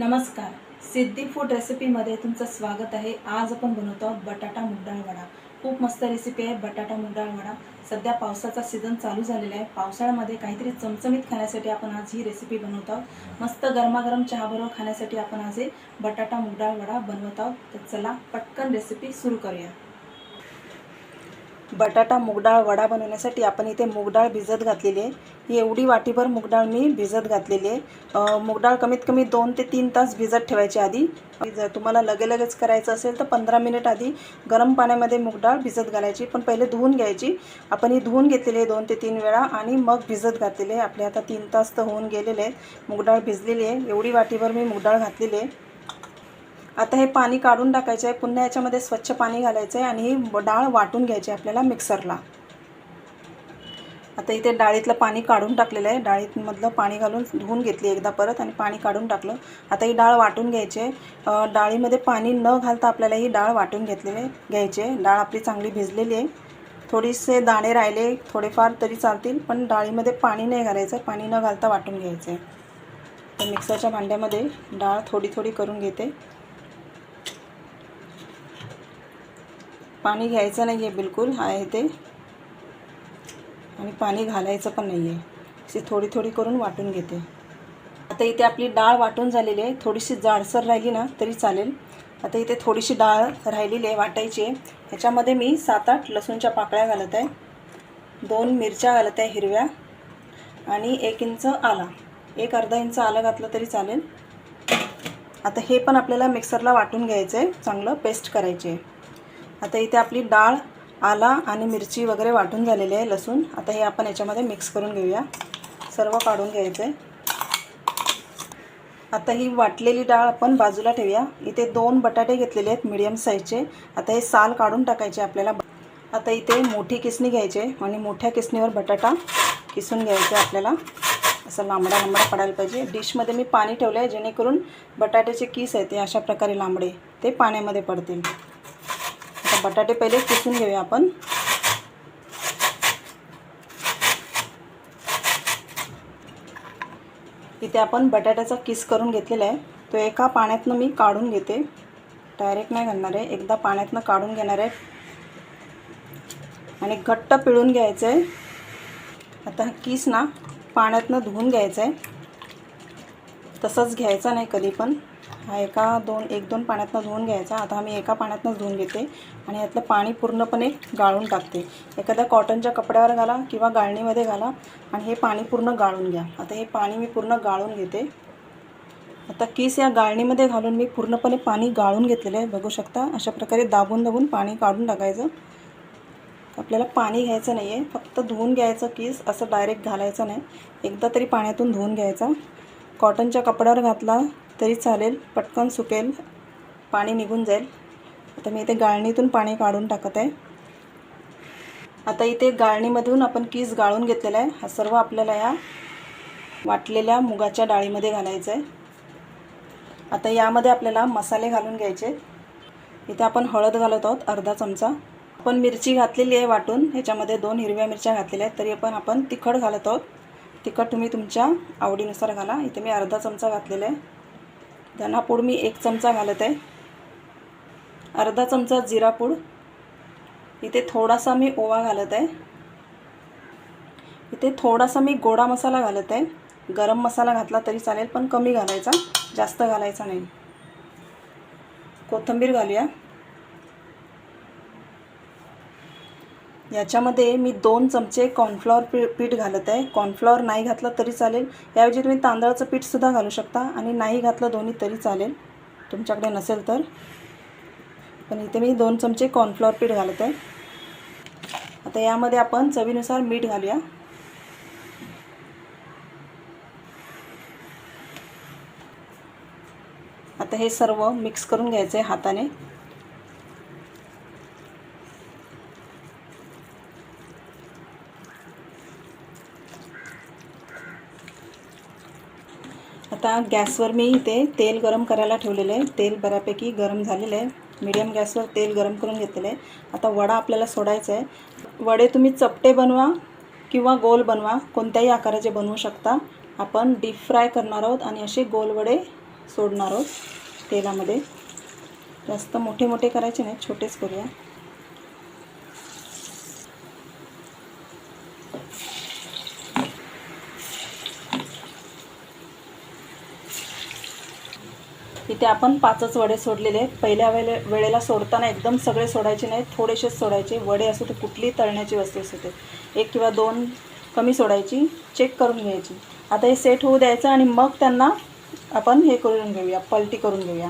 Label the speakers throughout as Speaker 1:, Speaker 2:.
Speaker 1: नमस्कार. सिद्धी फूड रेसिपीमध्ये तुमचं स्वागत आहे. आज आपण बनवतो आहोत बटाटा मुगडाळ वडा. खूप मस्त रेसिपी आहे बटाटा मुगडाळ वडा. सध्या पावसाचा सीझन चालू झालेला आहे. पावसाळ्यामध्ये काहीतरी चमचमीत खाण्यासाठी आपण आज ही रेसिपी बनवत. आहोत मस्त गरमागरम चहाबरोबर खाण्यासाठी आपण आज हे बटाटा मुगडाळ वडा बनवत. आहोत तर चला पटकन रेसिपी सुरू करूया. बटाटा मुगडाळ वडा बनवण्यासाठी आपण इथे मुगडाळ भिजत घातलेली आहे. ही एवढी वाटीभर मुगडाळ मी भिजत घातलेली आहे. मूगडाळ मुगडाळ कमीत कमी दोन ते तीन तास भिजत ठेवायची आधी. जर तुम्हाला लगे लगेच करायचं असेल तर पंधरा मिनिट आधी गरम पाण्यामध्ये मुगडाळ भिजत घालायची. पण पहिले धुवून घ्यायची. आपण ही धुवून घेतलेली आहे दोन ते तीन वेळा आणि मग भिजत घातलेली आहे. आपले आता तीन तास तर होऊन गेलेले आहेत. मुगडाळ भिजलेली आहे. एवढी वाटीभर मी मुगडाळ घातलेली आहे. आता हे पाणी काढून टाकायचं आहे. पुन्हा याच्यामध्ये स्वच्छ पाणी घालायचं आहे आणि ही डाळ वाटून घ्यायची आहे आपल्याला मिक्सरला. आता इथे डाळीतलं पाणी काढून टाकलेलं आहे. डाळीतमधलं पाणी घालून धुवून घेतली एकदा परत आणि पाणी काढून टाकलं. आता ही डाळ वाटून घ्यायची आहे. डाळीमध्ये पाणी न घालता आपल्याला ही डाळ वाटून घेतलेली घ्यायची आहे. डाळ आपली चांगली भिजलेली आहे. थोडीसे दाणे राहिले थोडेफार तरी चालतील पण डाळीमध्ये पाणी नाही घालायचं पाणी न घालता वाटून घ्यायचं आहे. तर मिक्सरच्या भांड्यामध्ये डाळ थोडी थोडी करून घेते. पाणी घ्यायचं नाही आहे बिलकुल आहे ते. आणि पाणी घालायचं पण नाही आहे अशी थोडी थोडी करून वाटून घेते. आता इथे आपली डाळ वाटून झालेली आहे. थोडीशी जाडसर राहिली ना तरी चालेल. आता इथे थोडीशी डाळ राहिलेली आहे वाटायची आहे. ह्याच्यामध्ये मी सात आठ लसूणच्या पाकळ्या घालत आहे. दोन मिरच्या घालत आहे हिरव्या. आणि एक इंच आला. एक अर्धा इंच आलं घातलं तरी चालेल. आता हे पण आपल्याला मिक्सरला वाटून घ्यायचं आहे चांगलं पेस्ट करायची आहे. आता इथे आपली डाळ आला आणि मिरची वगैरे वाटून झालेली आहे लसूण. आता हे आपण याच्यामध्ये मिक्स करून घेऊया. सर्व काढून घ्यायचं. आहे आता ही वाटलेली डाळ आपण बाजूला ठेवूया. इथे दोन बटाटे घेतलेले आहेत मिडियम साईजचे आता हे साल काढून टाकायचे आपल्याला. आता इथे मोठी किसणी घ्यायची आहे आणि मोठ्या किसणीवर बटाटा किसून घ्यायचा आहे आपल्याला. असं लांबडा लांबडा पडायला पाहिजे. डिशमध्ये मी पाणी ठेवलं आहे जेणेकरून बटाट्याचे किस आहेत ते अशा प्रकारे लांबडे ते पाण्यामध्ये पडतील. बटाटे पहिले किसून घेऊया आपण. इथे आपण बटाट्याचा किस करून घेतलेला आहे. तो एका पाण्यातनं मी काढून घेते. डायरेक्ट नाही घालणार आहे. एकदा पाण्यातनं काढून घेणार आहे. आणि घट्ट पिळून घ्यायचं आहे. आता हा किस ना पाण्यातनं धुवून घ्यायचं आहे. तसंच घ्यायचा नाही कधी पण. हा एका दोन एक दोन पाण्यातनं धुवून घ्यायचा. आता मी एका पाण्यातनंच धुवून घेते आणि यातलं पाणी पूर्णपणे गाळून टाकते. एखाद्या कॉटनच्या कपड्यावर घाला किंवा गाळणीमध्ये घाला आणि हे पाणी पूर्ण गाळून घ्या. आता हे पाणी मी पूर्ण गाळून घेते. आता किस या गाळणीमध्ये घालून मी पूर्णपणे पाणी गाळून घेतलेलं आहे. बघू शकता अशा प्रकारे दाबून दाबून पाणी काढून टाकायचं. आपल्याला पाणी घ्यायचं नाही आहे फक्त धुवून घ्यायचं किस असं डायरेक्ट घालायचं नाही. एकदा तरी पाण्यातून धुवून घ्यायचा. कॉटनच्या कपड्यावर घातला तरी चालेल पटकन सुकेल पाणी निघून जाईल. आता मी इथे गाळणीतून पाणी काढून टाकत आहे. आता इथे गाळणीमधून आपण कीस गाळून घेतलेला आहे हा सर्व आपल्याला या वाटलेल्या मुगाच्या डाळीमध्ये घालायचं आहे. आता यामध्ये आपल्याला मसाले घालून घ्यायचे. इथे आपण हळद घालत आहोत अर्धा चमचा. आपण मिरची घातलेली आहे वाटून ह्याच्यामध्ये दोन हिरव्या मिरच्या घातलेल्या आहेत तरी पण आपण तिखट घालत आहोत. तिखट तुम्ही तुमच्या आवडीनुसार घाला. इथे मी अर्धा चमचा घातलेला आहे. धनापूड मी एक चमचा घालत आहे. अर्धा चमचा जिरापूड इथे थोडासा मी ओवा घालत आहे. इथे थोडासा मी गोडा मसाला घालत आहे. गरम मसाला घातला तरी चालेल पण कमी घालायचा जास्त घालायचा नाही. कोथिंबीर घालूया. याच्यामध्ये मी दोन चमचे कॉर्नफ्लॉवर पी पीठ घालत आहे. कॉर्नफ्लॉवर नाही घातलं तरी चालेल. याऐवजी तुम्ही तांदळाचं पीठसुद्धा घालू शकता आणि नाही घातलं दोन्ही तरी चालेल. तुमच्याकडे नसेल तर. पण इथे मी दोन चमचे कॉर्नफ्लॉवर पीठ घालत आहे. आता यामध्ये आपण चवीनुसार मीठ घालूया. आता हे सर्व मिक्स करून घ्यायचं आहे हाताने. आता गॅसवर मी इथे तेल गरम करायला ठेवलेलं आहे. तेल बऱ्यापैकी गरम झालेलं आहे. मीडियम गॅसवर तेल गरम करून घेतलेलं आहे. आता वडा आपल्याला सोडायचा आहे. वडे तुम्ही चपटे बनवा किंवा गोल बनवा. कोणत्याही आकाराचे बनवू शकता. आपण डीप फ्राय करणार आहोत आणि असे गोल वडे सोडणार आहोत तेलामध्ये. जास्त मोठे मोठे करायचे नाही. छोटेच करूया. इथे आपण पाचच वडे सोडलेले आहेत. पहिल्या वेळे वेळेला सोडताना एकदम सगळे सोडायचे नाहीत. थोडेसेच सोडायचे. वडे असू ते कुठली तळण्याची वस्तू असू ते एक किंवा दोन कमी सोडायची चेक करून घ्यायची. आता हे सेट होऊ द्यायचं आणि मग त्यांना आपण हे करून घेऊया पलटी करून घेऊया.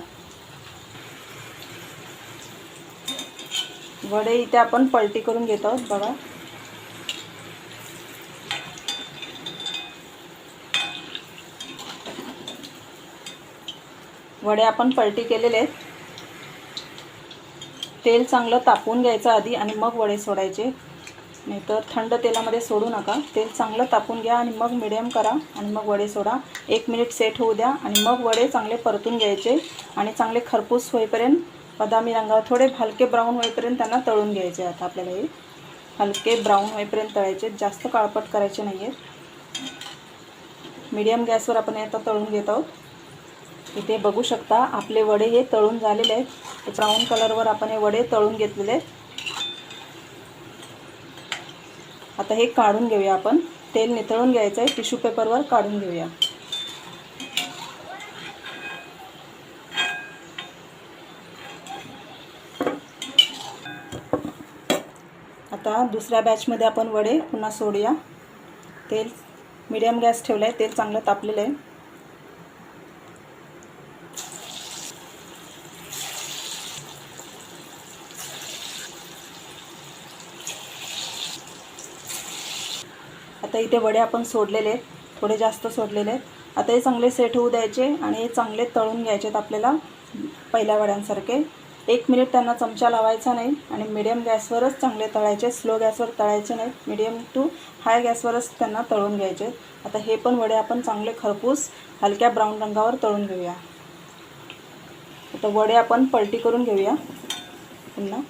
Speaker 1: वडे इथे आपण पलटी करून घेत आहोत बघा. वडे आपण पलटी केलेले आहेत. तेल चांगलं तापवून घ्यायचं आधी आणि मग वडे सोडायचे. नाहीतर थंड तेलामध्ये सोडू नका. तेल चांगलं तापून घ्या आणि मग मिडियम करा आणि मग वडे सोडा. एक मिनिट सेट होऊ द्या आणि मग वडे चांगले परतून घ्यायचे आणि चांगले खरपूस होईपर्यंत बदामी रंगावर थोडे हलके ब्राऊन होईपर्यंत त्यांना तळून घ्यायचे आता आपल्याला हे. हलके ब्राऊन होईपर्यंत तळायचे. जास्त काळपट करायचे नाही आहेत मीडियम गॅसवर आपण आता तळून घेत आहोत. इथे बघू शकता आपले वडे हे तळून झालेले आहेत. ब्राऊन कलरवर आपण हे वडे तळून घेतलेले आहेत. आता हे काढून घेऊया आपण. तेल नितळून घ्यायचं आहे टिश्यू पेपरवर काढून घेऊया. आता दुसऱ्या बॅचमध्ये आपण वडे पुन्हा सोडूया. तेल मीडियम गॅस ठेवला आहे तेल चांगलं तापलेलं आहे. आता इथे वडे आपण सोडलेले आहेत. थोडे जास्त सोडलेले आहेत. आता हे चांगले सेट होऊ द्यायचे आणि हे चांगले तळून घ्यायचे आहेत आपल्याला पहिल्या वड्यांसारखे. एक मिनिट त्यांना चमचा लावायचा नाही आणि मिडियम गॅसवरच चांगले तळायचे. स्लो गॅसवर तळायचे नाहीत मिडियम टू हाय गॅसवरच त्यांना तळून घ्यायचे. आता हे पण वडे आपण चांगले खरपूस हलक्या ब्राऊन रंगावर तळून घेऊया. आता वडे आपण पलटी करून घेऊया. पुन्हा.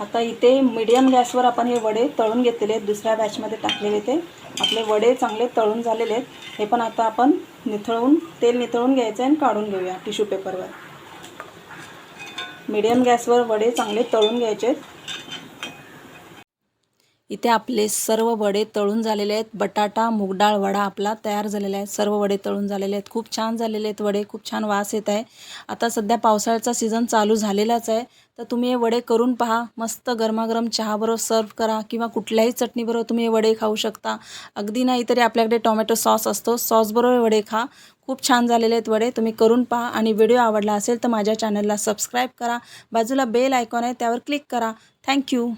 Speaker 1: आता इथे मीडियम गॅसवर आपण हे वडे तळून घेतलेले आहेत. दुसऱ्या बॅचमध्ये टाकलेले ते. आपले वडे चांगले तळून झालेले आहेत. हे पण आता आपण निथळून तेल निथळून घ्यायचं आहे आणि काढून घेऊया टिश्यू पेपरवर मीडियम गॅसवर वडे चांगले तळून घ्यायचे आहेत. इथे आपले सर्व वडे तळून झालेले आहेत. बटाटा मूगडाळ वडा आपला तयार झालेला आहे. सर्व वडे तळून झालेले आहेत. खूप छान झालेले आहेत वडे. खूप छान वास येत आहे. आता सध्या पावसाळ्याचा सीझन चालू झालेलाच आहे. तर तुम्ही हे वडे करून पहा. मस्त गरमागरम चहाबरोबर सर्व करा किंवा कुठल्याही चटणीबरोबर तुम्ही हे वडे खाऊ शकता. अगदी नाही तरी आपल्याकडे टोमॅटो सॉस असतो. सॉसबरोबर वडे खा. खूप छान झालेले आहेत वडे. तुम्ही करून पहा. आणि व्हिडिओ आवडला असेल तर माझ्या चॅनलला सबस्क्राईब करा. बाजूला बेल आयकॉन आहे त्यावर क्लिक करा. थँक्यू